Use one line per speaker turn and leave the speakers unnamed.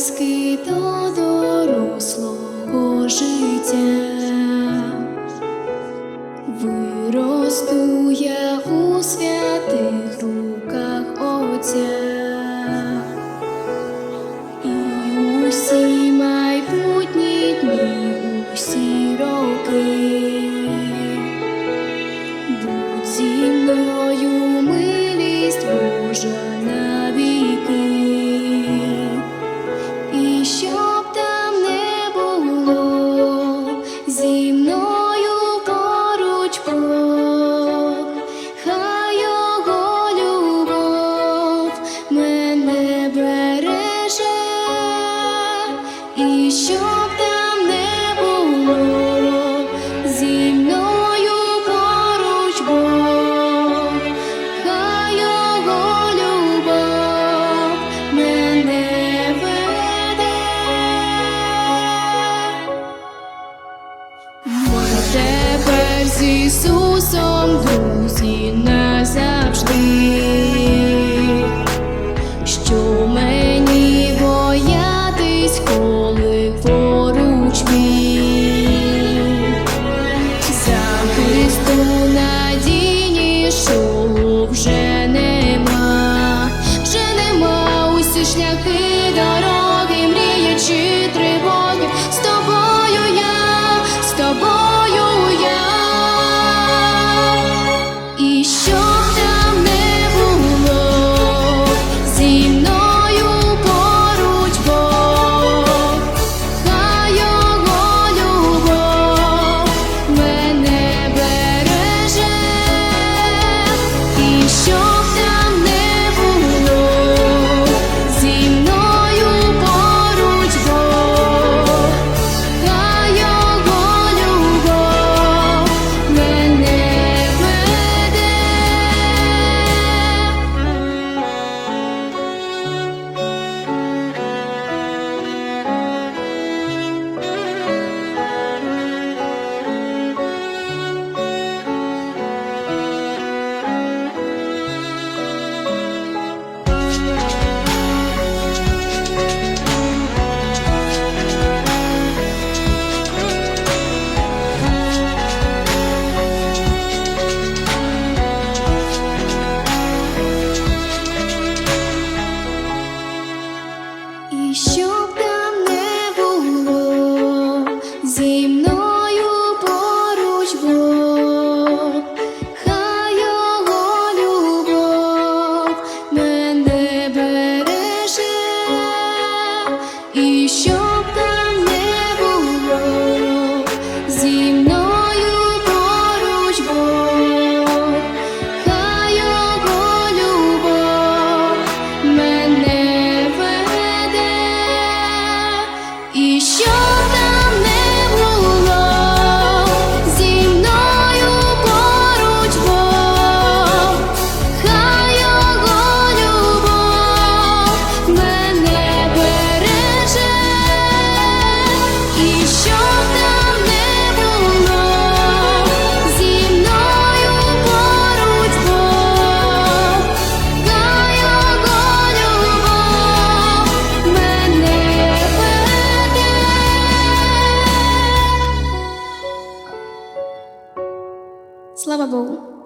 близький до життя, виросту я у святих руках Отця. Ісусом друзі назавжди, що мені боятись, коли поруч мій за Христу надії, нема, вже нема усі шляхи. Слава Богу.